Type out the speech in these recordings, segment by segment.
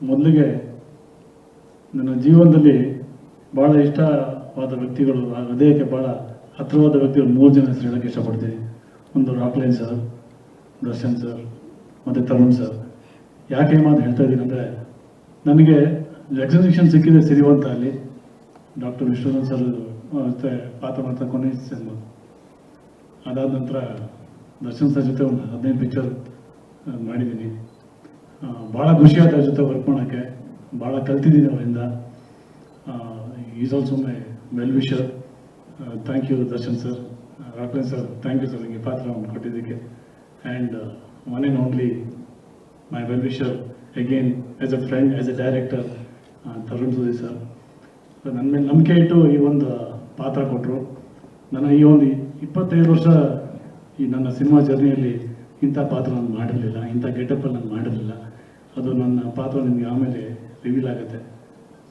ಮೊದಲಿಗೆ ನನ್ನ ಜೀವನದಲ್ಲಿ ಭಾಳ ಇಷ್ಟವಾದ ವ್ಯಕ್ತಿಗಳು, ಆ ಹೃದಯಕ್ಕೆ ಭಾಳ ಹತ್ತಿರವಾದ ವ್ಯಕ್ತಿಗಳು ಮೂರು ಜನ ಹೆಸರು ಹೇಳೋಕ್ಕೆ ಇಷ್ಟಪಡ್ತೀನಿ. ಒಂದು ರಾಕ್ಲೈನ್ ಸರ್, ದರ್ಶನ್ ಸರ್, ಮತ್ತು ತರುಣ್ ಸರ್. ಯಾಕೆ ಅಂತ ಹೇಳ್ತಾ ಇದ್ದೀನಿ ಅಂದರೆ, ನನಗೆ ಎಕ್ಸಿಬಿಷನ್ ಸಿಕ್ಕಿದೆ ಸಿರಿವಂತ ಅಲ್ಲಿ ಡಾಕ್ಟರ್ ವಿಶ್ವನಾಥ್ ಸರ್ ಜೊತೆ ಪಾತ್ರ ಮಾಡ್ತಾ ಕೊನೆ ಸಿನಿಮಾ ಅದಾದ ನಂತರ ದರ್ಶನ್ ಸರ್ ಜೊತೆ ಒಂದು ಹದಿನೈದು ಪಿಕ್ಚರ್ ಮಾಡಿದ್ದೀನಿ. ಭಾಳ ಖುಷಿ ಆಯ್ತು ಅವ್ರ ಜೊತೆ ವರ್ಕ್ ಮಾಡೋಕ್ಕೆ. ಭಾಳ ಕಲ್ತಿದ್ದೀನಿ ಅವರಿಂದ. Is also my well wisher thank you Darshan sir Rockline sir thank you sir ನಿಮಗೆ ಪಾತ್ರ ಕೊಟ್ಟಿದ್ದಕ್ಕೆ. And one and only my well wisher again as a friend as a director Tarun Sudhir sir ನನ್ನ ಮೇಲೆ ನಂಬಿಕೆ ಇಟ್ಟು ಈ ಒಂದು ಪಾತ್ರ ಕೊಟ್ಟರು ನನ್ನ ಈ ಒಂದು ಇಪ್ಪತ್ತೈದು ವರ್ಷ ಈ ನನ್ನ ಸಿನಿಮಾ ಜರ್ನಿಯಲ್ಲಿ ಇಂಥ ಪಾತ್ರ ನಾನು ಮಾಡಿರಲಿಲ್ಲ, ಇಂಥ ಗೆಟಪ್ಪಲ್ಲಿ ನಾನು ಮಾಡಿರಲಿಲ್ಲ. ಅದು ನನ್ನ ಪಾತ್ರ ನಿಮಗೆ ಆಮೇಲೆ ರಿವೀಲ್ ಆಗುತ್ತೆ.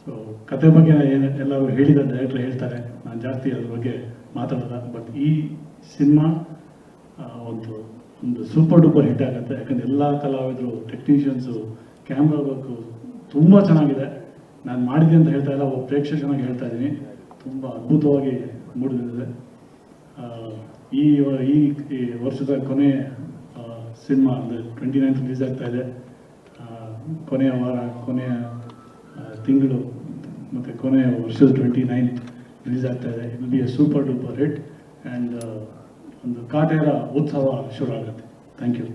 ಸೊ ಕತೆ ಬಗ್ಗೆ ಏನು ಎಲ್ಲರೂ ಹೇಳಿದ ಡೈರೆಕ್ಟ್ರ್ ಹೇಳ್ತಾರೆ. ನಾನು ಜಾಸ್ತಿ ಅದ್ರ ಬಗ್ಗೆ ಮಾತಾಡಲ್ಲ. ಬಟ್ ಈ ಸಿನಿಮಾ ಒಂದು ಒಂದು ಸೂಪರ್ ಡೂಪರ್ ಹಿಟ್ ಆಗುತ್ತೆ. ಯಾಕಂದರೆ ಎಲ್ಲ ಕಲಾವಿದರು ಟೆಕ್ನಿಷಿಯನ್ಸು ಕ್ಯಾಮ್ರಾ ವರ್ಕು ತುಂಬ ಚೆನ್ನಾಗಿದೆ. ನಾನು ಮಾಡಿದೆ ಅಂತ ಹೇಳ್ತಾ ಇಲ್ಲ, ಒಬ್ಬ ಪ್ರೇಕ್ಷಕನಾಗಿ ಹೇಳ್ತಾ ಇದ್ದೀನಿ. ತುಂಬ ಅದ್ಭುತವಾಗಿ ಮೂಡಿದೆ. ಈ ಈ ವರ್ಷದ ಕೊನೆ ಸಿನಿಮಾ ಅಂದರೆ ಟ್ವೆಂಟಿ ನೈನ್ ರಿಲೀಸ್ ಆಗ್ತಾ ಇದೆ ಕೊನೆಯ ವಾರ, ಕೊನೆಯ ತಿಂಗಳು ಮತ್ತು ಕೊನೆಯ ವರ್ಷದ ಟ್ವೆಂಟಿ ನೈನ್ ರಿಲೀಸ್ ಆಗ್ತಾ ಇದೆ it be a super duper hit and ಒಂದು ಕಾಟೇರ ಉತ್ಸವ ಶುರು ಆಗುತ್ತೆ. Thank you